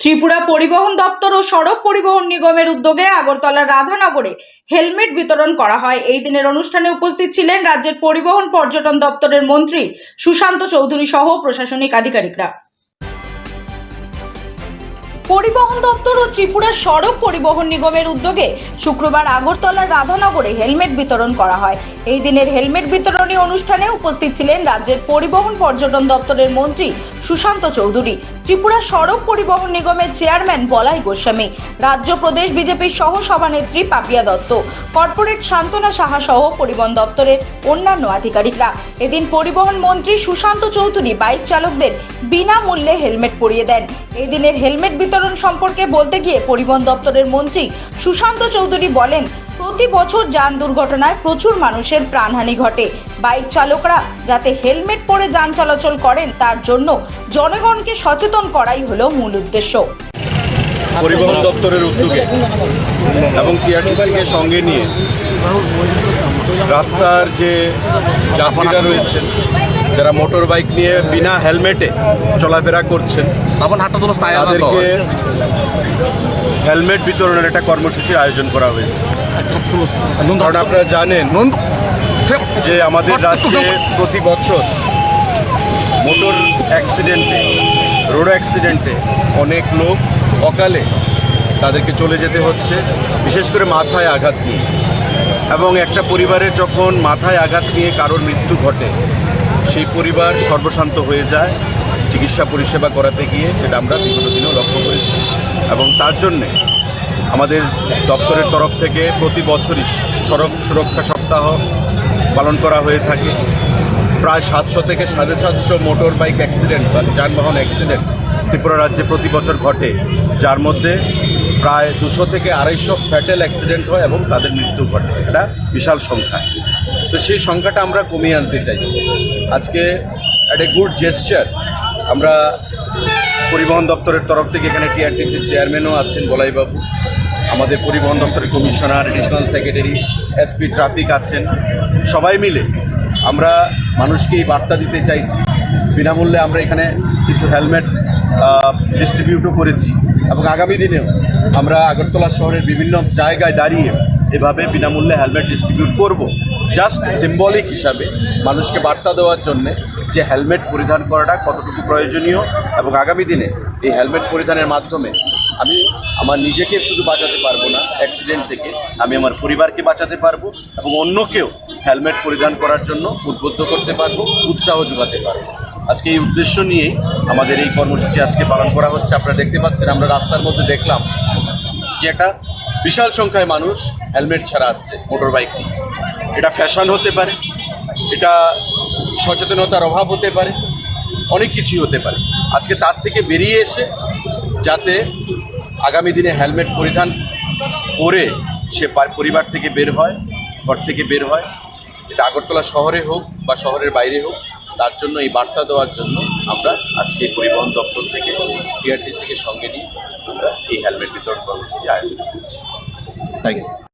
ত্রিপুরা পরিবহন দপ্তর ও সড়ক পরিবহন নিগমের উদ্যোগে আগরতলার রাধানগরে হেলমেট বিতরণ করা হয়। এই দিনের অনুষ্ঠানে উপস্থিত ছিলেন রাজ্যের পরিবহন পর্যটন দপ্তরের মন্ত্রী সুশান্ত চৌধুরী সহ প্রশাসনিক আধিকারিকরা। পরিবহন দপ্তর ও ত্রিপুরা সড়ক পরিবহন নিগমের উদ্যোগে শুক্রবার আগরতলার রাধানগরে হেলমেট বিতরণ করা হয়। এই দিনের হেলমেট বিতরণী অনুষ্ঠানে উপস্থিত ছিলেন রাজ্যের পরিবহন পর্যটন দপ্তরের মন্ত্রী সুশান্ত চৌধুরী, ত্রিপুরা সড়ক পরিবহন নিগমের চেয়ারম্যান বলাই গোস্বামী, রাজ্য প্রদেশ বিজেপির সহ সভানেত্রী পাপিয়া দত্ত, কর্পোরেট শান্তনা সাহা সহ পরিবহন দপ্তরের অন্যান্য আধিকারিকরা। এদিন পরিবহন মন্ত্রী সুশান্ত চৌধুরী বাইক চালকদের বিনামূল্যে হেলমেট পরিয়ে দেন। এই দিনের হেলমেট বিতরণ সম্পর্কে বলতে গিয়ে পরিবহন দপ্তরের মন্ত্রী সুশান্ত চৌধুরী বলেন, প্রতি বছর যান দুর্ঘটনায় প্রচুর মানুষের প্রাণহানি ঘটে। বাইক চালকরা যাতে হেলমেট পরে যান চলাচল করেন, তার জন্য জনগণকে সচেতন করাই হলো মূল উদ্দেশ্য। পরিবহন দপ্তরের উদ্যোগে এবং টিআরটিসিকে সঙ্গে নিয়ে রাস্তার যে যাত্রীরা রয়েছেন যারা মোটর বাইক নিয়ে বিনা হেলমেটে চলাফেরা করছেন তাদেরকে হেলমেট বিতরণের একটা কর্মসূচির আয়োজন করা হয়েছে। কারণ আপনারা জানেন যে আমাদের রাজ্যে প্রতি বছর মোটর অ্যাক্সিডেন্টে রোড অ্যাক্সিডেন্টে অনেক লোক অকালে তাদেরকে চলে যেতে হচ্ছে বিশেষ করে মাথায় আঘাত নিয়ে। এবং একটা পরিবারের যখন মাথায় আঘাত নিয়ে কারোর মৃত্যু ঘটে সেই পরিবার সর্বশান্ত হয়ে যায় চিকিৎসা পরিষেবা করাতে গিয়ে, সেটা আমরা বিগত দিনেও লক্ষ্য করেছি। এবং তার জন্যে আমাদের দপ্তরের তরফ থেকে প্রতি বছরই সড়ক সুরক্ষা সপ্তাহ পালন করা হয়ে থাকে। প্রায় সাতশো থেকে সাড়ে সাতশো মোটর বাইক অ্যাক্সিডেন্ট বা যানবাহন অ্যাক্সিডেন্ট ত্রিপুরা রাজ্যে প্রতি বছর ঘটে, যার মধ্যে প্রায় দুশো থেকে আড়াইশো ফ্যাটেল অ্যাক্সিডেন্ট হয় এবং তাদের মৃত্যু ঘটে। এটা বিশাল সংখ্যা। তো সেই সংখ্যাটা আমরা কমিয়ে আনতে চাইছি। আজকে অ্যাট এ গুড জেস্টার আমরা পরিবহন দপ্তরের তরফ থেকে এখানে টিআরটিসির চেয়ারম্যানও আছেন বলাইবাবু। আমাদের পরিবহন দপ্তরের commissioner additional secretary SP traffic আছেন। সবাই মিলে আমরা মানুষকে এই বার্তা দিতে চাইছি। বিনামূল্যে আমরা এখানে কিছু হেলমেট ডিস্ট্রিবিউটও করেছি এবং আগামী দিনেও আমরা আগরতলা শহরের বিভিন্ন জায়গায় দাঁড়িয়ে এভাবে বিনামূল্যে হেলমেট ডিস্ট্রিবিউট করব। জাস্ট সিম্বলিক হিসাবে মানুষকে বার্তা দেওয়ার জন্যে যে হেলমেট পরিধান করাটা কতটুকু প্রয়োজনীয় এবং আগামী দিনে এই হেলমেট পরিধানের মাধ্যমে আমি আমার নিজেকে শুধু বাঁচাতে পারব না অ্যাক্সিডেন্ট থেকে আমি আমার পরিবারকে বাঁচাতে পারব এবং অন্যকেও হেলমেট পরিধান করার জন্য উদ্বুদ্ধ করতে পারব, উৎসাহ যোগাতে পারব। আজকে এই উদ্দেশ্য নিয়েই আমাদের এই কর্মসূচি আজকে পালন করা হচ্ছে। আপনারা দেখতে পাচ্ছেন, আমরা রাস্তার মধ্যে দেখলাম যে একটা বিশাল সংখ্যায় মানুষ হেলমেট ছাড়া আসছে মোটর বাইক নিয়ে। এটা ফ্যাশন হতে পারে, এটা সচেতনতার অভাব হতে পারে, অনেক কিছুই হতে পারে। আজকে তার থেকে বেরিয়ে এসে যাতে আগামী দিনে হেলমেট পরিধান করে সে পরিবার থেকে বের হয়, ঘর থেকে বের হয়, এটা আগরতলা শহরে হোক বা শহরের বাইরে হোক, তার জন্য এই বার্তা দেওয়ার জন্য আমরা আজকে পরিবহন দপ্তর থেকে টিআরটিসিকে সঙ্গে নিয়ে আমরা এই হেলমেট বিতরণ কর্মসূচি আয়োজন করছি। Thank you